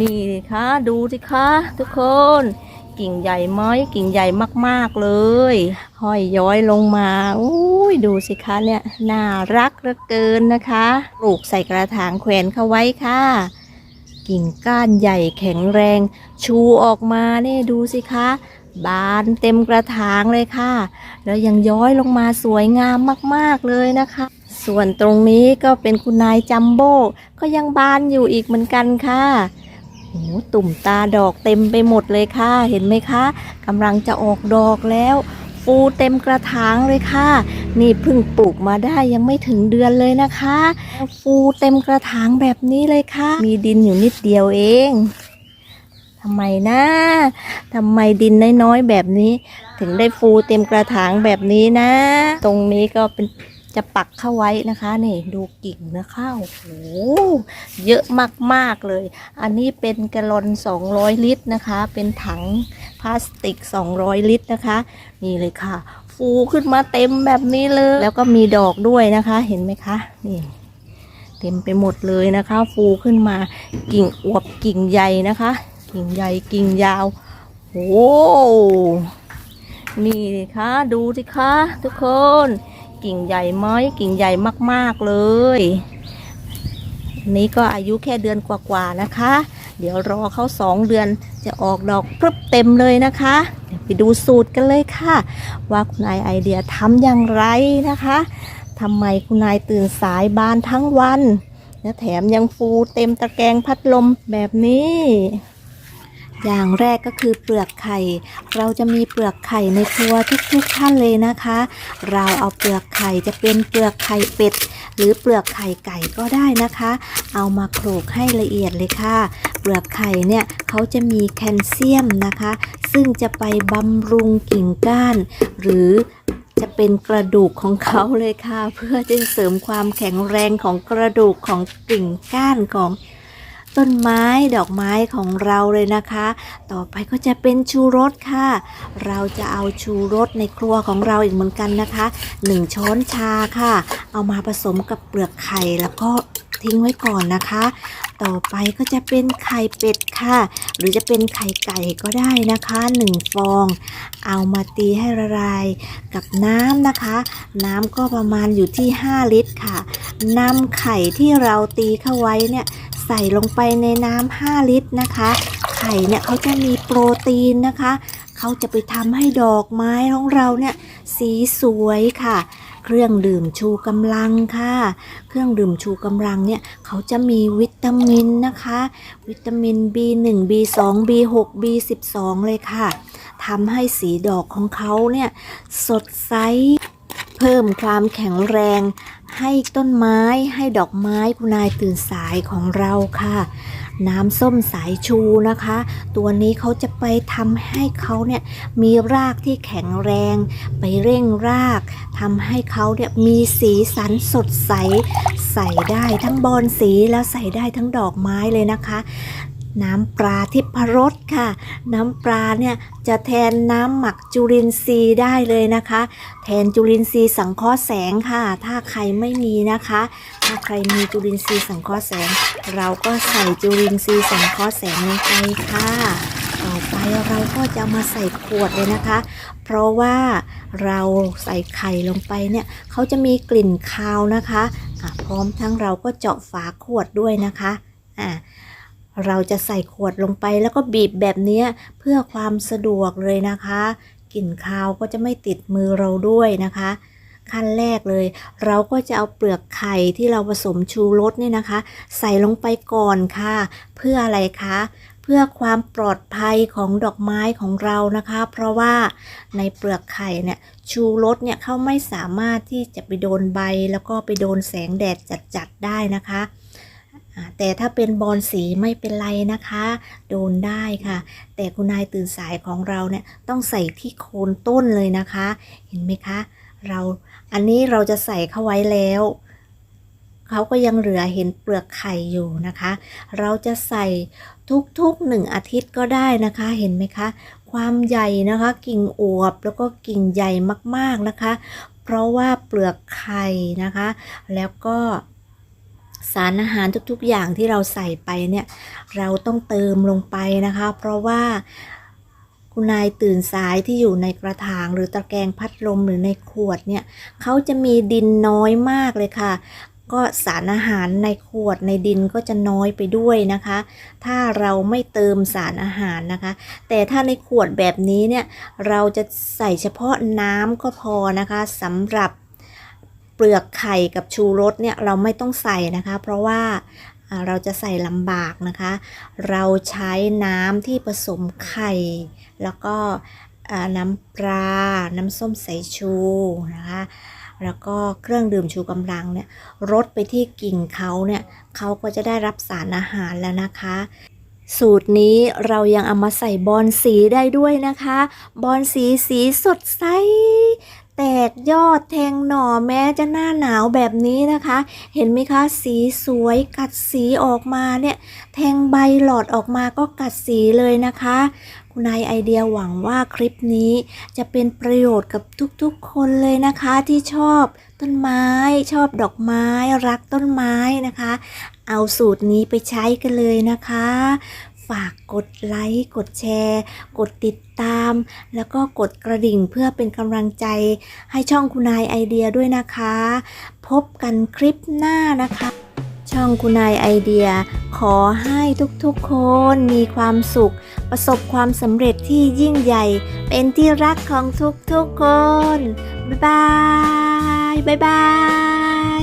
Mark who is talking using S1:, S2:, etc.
S1: นี่คะดูสิคะทุกคน กิ่งใหญ่ไหมกิ่งใหญ่มากๆเลยห้อยย้อยลงมาอุ้ยดูสิคะเนี่ยน่ารักเหลือเกินนะคะปลูกใส่กระถางแขวนเข้าไว้ค่ะ กิ่งก้านใหญ่แข็งแรง ชูออกมาเนี่ยดูสิคะบานเต็มกระถางเลยค่ะ แล้วยังย้อยลงมาสวยงามมากๆเลยนะคะ ส่วนตรงนี้ก็เป็นคุณนายจัมโบ้ก็ยังบานอยู่อีกเหมือนกันค่ะโอ้ตุ่มตาดอกเต็มไปหมดเลยค่ะ เห็นไหมคะกำลังจะออกดอกแล้ว ฟูเต็มกระถางเลยค่ะ นี่เพิ่งปลูกมาได้ยังไม่ถึงเดือนเลยนะคะ ฟูเต็มกระถางแบบนี้เลยค่ะ มีดินอยู่นิดเดียวเองทำไมนะทำไมดินน้อยๆแบบนี้ ถึงได้ฟูเต็มกระถางแบบนี้นะ ตรงนี้ก็เป็น จะปักเข้าไว้นะคะนี่ดูกิ่งนะคะโอ้โหเยอะมากๆเลย อันนี้เป็นกลลอน 200 ลิตรนะคะ เป็นถังพลาสติก 200 ลิตรนะคะ นี่เลยค่ะ ฟูขึ้นมาเต็มแบบนี้เลย แล้วก็มีดอกด้วยนะคะเห็นไหมคะนี่เต็มไปหมดเลยนะคะ ฟูขึ้นมากิ่งอวบกิ่งใหญ่นะคะ กิ่งใหญ่กิ่งยาวโอ้นี่ค่ะดูสิคะทุกคน กิ่งใหญ่ไหมกิ่งใหญ่มากๆเลย นี้ก็อายุแค่เดือนกว่าๆนะคะ เดี๋ยวรอเขาสองเดือนจะออกดอกพรึบเต็มเลยนะคะเดี๋ยวไปดูสูตรกันเลยค่ะ ว่าคุณนายไอเดียทำอย่างไรนะคะทำไมคุณนายตื่นสายบานทั้งวัน และแถมยังฟูเต็มตะแกรงพัดลมแบบนี้ อย่างแรกก็คือเปลือกไข่ เราจะมีเปลือกไข่ในครัวทุกๆท่านเลยนะคะ เราเอาเปลือกไข่จะเป็นเปลือกไข่เป็ด หรือเปลือกไข่ไก่ก็ได้นะคะ เอามาโขลกให้ละเอียดเลยค่ะ เปลือกไข่เนี่ยเขาจะมีแคลเซียมนะคะ ซึ่งจะไปบำรุงกิ่งก้าน หรือจะเป็นกระดูกของเขาเลยค่ะ เพื่อจะเสริมความแข็งแรงของกระดูกของกิ่งก้านของ ต้นไม้ดอกไม้ของเราเลยนะคะ ต่อไปก็จะเป็นชูรสค่ะ เราจะเอาชูรสในครัวของเราอีกเหมือนกันนะคะ 1 ช้อนชาค่ะ เอามาผสมกับเปลือกไข่แล้วก็ทิ้งไว้ก่อนนะคะ ต่อไปก็จะเป็นไข่เป็ดค่ะ หรือจะเป็นไข่ไก่ก็ได้นะคะ1ฟอง เอามาตีให้ละลายกับน้ำนะคะ น้ำก็ประมาณอยู่ที่ 5 ลิตรค่ะนำไข่ที่เราตีเข้าไว้เนี่ย ใส่ลงไปในน้ำ5ลิตรนะคะ ไข่เนี่ยเขาจะมีโปรตีนนะคะ เขาจะไปทำให้ดอกไม้ของเราเนี่ยสีสวยค่ะ เครื่องดื่มชูกำลังค่ะ เครื่องดื่มชูกำลังเนี่ยเขาจะมีวิตามินนะคะ วิตามิน B1 B2 B6 B12 เลยค่ะทำให้สีดอกของเขาเนี่ยสดใสเพิ่มความแข็งแรง ให้ต้นไม้ให้ดอกไม้คุณนายตื่นสายของเราค่ะ น้ำส้มสายชูนะคะ ตัวนี้เขาจะไปทำให้เขาเนี่ยมีรากที่แข็งแรง ไปเร่งรากทำให้เขาเนี่ยมีสีสันสดใส ใส่ได้ทั้งบอนสีแล้วใส่ได้ทั้งดอกไม้เลยนะคะ น้ำปลาทิพรสค่ะ น้ำปลาเนี่ยจะแทนน้ำหมักจุลินทรีย์ได้เลยนะคะ แทนจุลินทรีย์สังเคราะห์แสงค่ะ ถ้าใครไม่มีนะคะ ถ้าใครมีจุลินทรีย์สังเคราะห์แสง เราก็ใส่จุลินทรีย์สังเคราะห์แสงลงไปค่ะ ต่อไปเราก็จะมาใส่ขวดเลยนะคะ เพราะว่าเราใส่ไข่ลงไปเนี่ยเขาจะมีกลิ่นคาวนะคะะพร้อมทั้งเราก็เจาะฝาขวดด้วยนะคะอะ เราจะใส่ขวดลงไปแล้วก็บีบแบบนี้เพื่อความสะดวกเลยนะคะ กลิ่นคาวก็จะไม่ติดมือเราด้วยนะคะ ขั้นแรกเลย เราก็จะเอาเปลือกไข่ที่เราผสมชูรสเนี่ยนะคะ ใส่ลงไปก่อนค่ะ เพื่ออะไรคะเพื่อความปลอดภัยของดอกไม้ของเรานะคะ เพราะว่าในเปลือกไข่เนี่ยชูรสเนี่ยเขาไม่สามารถที่จะไปโดนใบ แล้วก็ไปโดนแสงแดดจัดๆได้นะคะ แต่ถ้าเป็นบอลสีไม่เป็นไรนะคะ โดนได้ค่ะ แต่คุณนายตื่นสายของเราเนี่ยต้องใส่ที่โคนต้นเลยนะคะ เห็นไหมคะ เราอันนี้เราจะใส่เข้าไว้แล้วเขาก็ยังเหลือเห็นเปลือกไข่อยู่นะคะ เราจะใส่ทุกๆหนึ่งอาทิตย์ก็ได้นะคะ เห็นไหมคะ ความใหญ่นะคะ กิ่งอวบแล้วก็กิ่งใหญ่มากๆนะคะ เพราะว่าเปลือกไข่นะคะ แล้วก็ สารอาหารทุกๆอย่างที่เราใส่ไปเนี่ย เราต้องเติมลงไปนะคะ เพราะว่าคุณนายตื่นสายที่อยู่ในกระถางหรือตะแกรงพัดลมหรือในขวดเนี่ยเขาจะมีดินน้อยมากเลยค่ะ ก็สารอาหารในขวดในดินก็จะน้อยไปด้วยนะคะ ถ้าเราไม่เติมสารอาหารนะคะ แต่ถ้าในขวดแบบนี้เนี่ยเราจะใส่เฉพาะน้ำก็พอนะคะสำหรับ ปลือกไข่กับชูรสเนี่ยเราไม่ต้องใส่นะคะ เพราะว่าเราจะใส่ลำบากนะคะ เราใช้น้ำที่ผสมไข่ แล้วก็น้ำปลา น้ำส้มสายชูนะคะ แล้วก็เครื่องดื่มชูกำลังเนี่ยรดไปที่กิ่งเขาเนี่ยเขาก็จะได้รับสารอาหารแล้วนะคะ สูตรนี้เรายังเอามาใส่บอลสีได้ด้วยนะคะ บอลสีสีสดใส แตกยอดแทงหน่อแม้จะหน้าหนาวแบบนี้นะคะ เห็นไหมคะสีสวยกัดสีออกมาเนี่ย แทงใบหลอดออกมาก็กัดสีเลยนะคะ คุณนายไอเดียหวังว่าคลิปนี้จะเป็นประโยชน์กับทุกๆคนเลยนะคะที่ชอบต้นไม้ชอบดอกไม้รักต้นไม้นะคะ เอาสูตรนี้ไปใช้กันเลยนะคะ ฝากกดไลค์กดแชร์ กดติดตาม แล้วก็กดกระดิ่งเพื่อเป็นกำลังใจ ให้ช่องคุณนายไอเดียด้วยนะคะ พบกันคลิปหน้านะคะ ช่องคุณนายไอเดีย ขอให้ทุกๆคนมีความสุข ประสบความสำเร็จที่ยิ่งใหญ่ เป็นที่รักของทุกๆคน บ๊ายบาย บ๊ายบาย